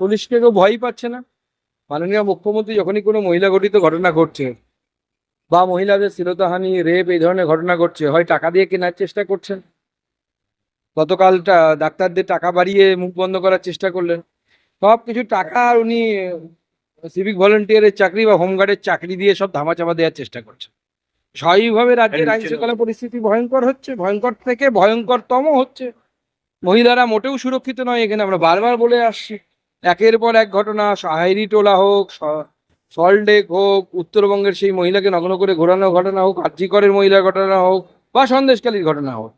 পুলিশকে কেউ ভয়ই পাচ্ছে না। মাননীয় মুখ্যমন্ত্রী যখনই কোনো মহিলা গঠিত ঘটনা ঘটছে বা মহিলাদের শ্লীলতাহানি রেপ এই ধরনের ঘটনা ঘটছে হয় টাকা দিয়ে কেনার চেষ্টা করছেন? গতকালটা ডাক্তারদের টাকা বাড়িয়ে মুখ বন্ধ করার চেষ্টা করলেন। সব কিছু টাকা আর উনি সিভিক ভলেন্টিয়ারের চাকরি বা হোমগার্ডের চাকরি দিয়ে সব ধামাচাপা দেওয়ার চেষ্টা করছে স্বাভাবিকভাবে রাজ্যের আইন শৃঙ্খলা পরিস্থিতি ভয়ঙ্কর হচ্ছে ভয়ঙ্কর থেকে ভয়ঙ্করতম হচ্ছে। মহিলারা মোটেও সুরক্ষিত নয় এখানে আমরা বারবার বলে আসছি। একের পর এক ঘটনা সাহেরি টোলা হোক সল্টেক হোক উত্তরবঙ্গের সেই মহিলাকে নগ্ন করে ঘোরানো ঘটনা হোক আর্যিকরের মহিলার ঘটনা হোক বা সন্দেশকালীর ঘটনা হোক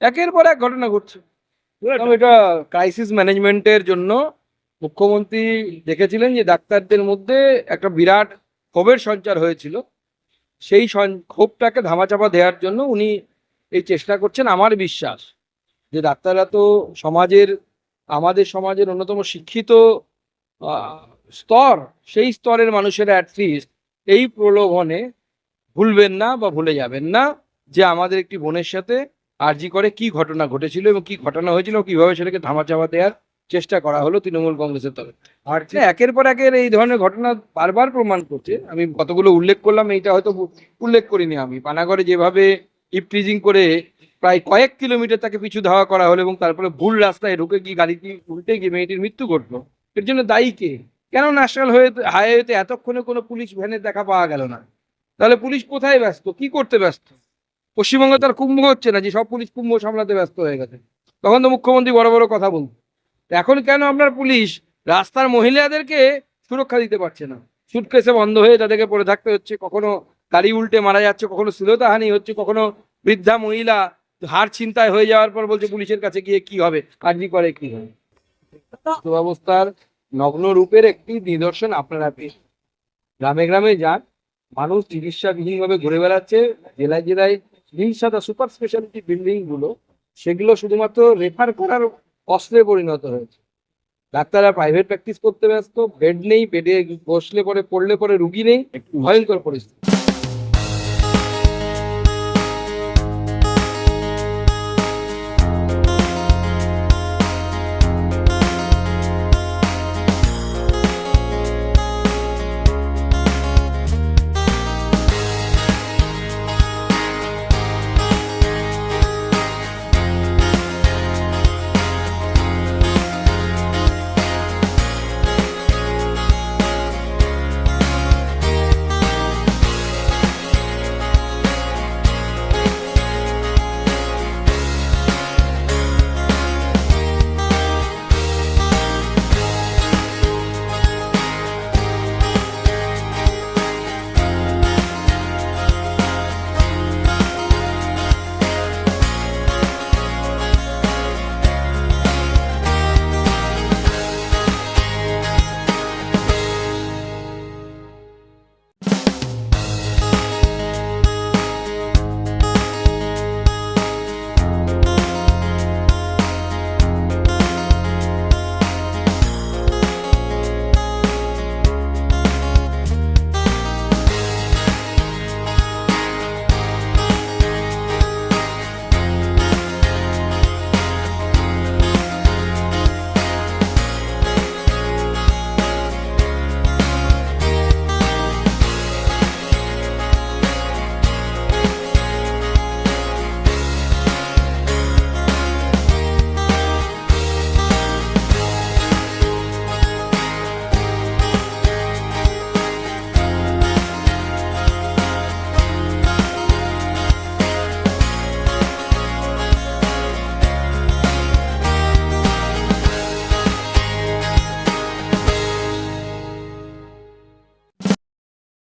একের পর এক ঘটনা ঘটছে। এটা ক্রাইসিস ম্যানেজমেন্টের জন্য মুখ্যমন্ত্রী দেখেছিলেন যে ডাক্তারদের মধ্যে একটা বিরাট ক্ষোভের সঞ্চার হয়েছিল। সেই ক্ষোভটাকে ধামাচাপা দেওয়ার জন্য উনি এই চেষ্টা করছেন। আমার বিশ্বাস যে ডাক্তাররা তো সমাজের আমাদের সমাজের অন্যতম শিক্ষিত স্তর সেই স্তরের মানুষেরা অ্যাটলিস্ট এই প্রলোভনে ভুলবেন না বা ভুলে যাবেন না যে আমাদের একটি বোনের সাথে আরজি করে কি ঘটনা ঘটেছিল এবং কি ঘটনা হয়েছিল কীভাবে সেটাকে ধামাচাপা দেওয়ার চেষ্টা করা হলো তৃণমূল কংগ্রেসের তরফ। আর যে একের পর একের এই ধরনের ঘটনা বারবার প্রমাণ করছে। আমি কতগুলো উল্লেখ করলাম এইটা হয়তো উল্লেখ করিনি আমি। পানাগড়ে যেভাবে ইপটিজিং করে প্রায় কয়েক কিলোমিটার তাকে পিছু ধাওয়া করা হলো এবং তারপরে ভুল রাস্তায় ঢুকে গিয়ে গাড়িটি উল্টে গিয়ে মেয়েটির মৃত্যু ঘটলো। এর জন্য দায়ী কে? কেন ন্যাশনাল হয়ে হাইওয়েতে এতক্ষণে কোনো পুলিশ ভ্যানের দেখা পাওয়া গেল না? তাহলে পুলিশ কোথায় ব্যস্ত? কি করতে ব্যস্ত? পশ্চিমবঙ্গে তার কুম্ভ হচ্ছে না, যে সব পুলিশ কুম্ভ সামলাতে ব্যস্ত হয়ে গেছে। তখন তো মুখ্যমন্ত্রী বড় বড় কথা বলতো। এখন কেন আপনার পুলিশ রাস্তার মহিলাদেরকে সুরক্ষা দিতে পারছে না? সুটকেসে বন্ধ হয়ে তাদেরকে পড়ে থাকতে হচ্ছে, কখনো গাড়ি উল্টে মারা যাচ্ছে, কখনো শ্লীলতাহানি হচ্ছে, কখনো বৃদ্ধা মহিলা হার চিন্তায় হয়ে যাওয়ার পর বলছে পুলিশের কাছে গিয়ে কি হবে? আর্জি করে কি হবে? ব্যবস্থার নগ্ন রূপের একটি নিদর্শন আপনারা পেয়ে গ্রামে গ্রামে যান মানুষ চিকিৎসাবিহীনভাবে ঘুরে বেড়াচ্ছে জেলায় জেলায় হিংসাদা সুপার স্পেশালিটি বিল্ডিংগুলো সেগুলো শুধুমাত্র রেফার করার অস্ত্রে পরিণত হয়েছে। ডাক্তাররা প্রাইভেট প্র্যাকটিস করতে ব্যস্ত বেড নেই বেডে বসলে পরে পড়লে পরে রুগী নেই ভয়ঙ্কর পরিস্থিতি।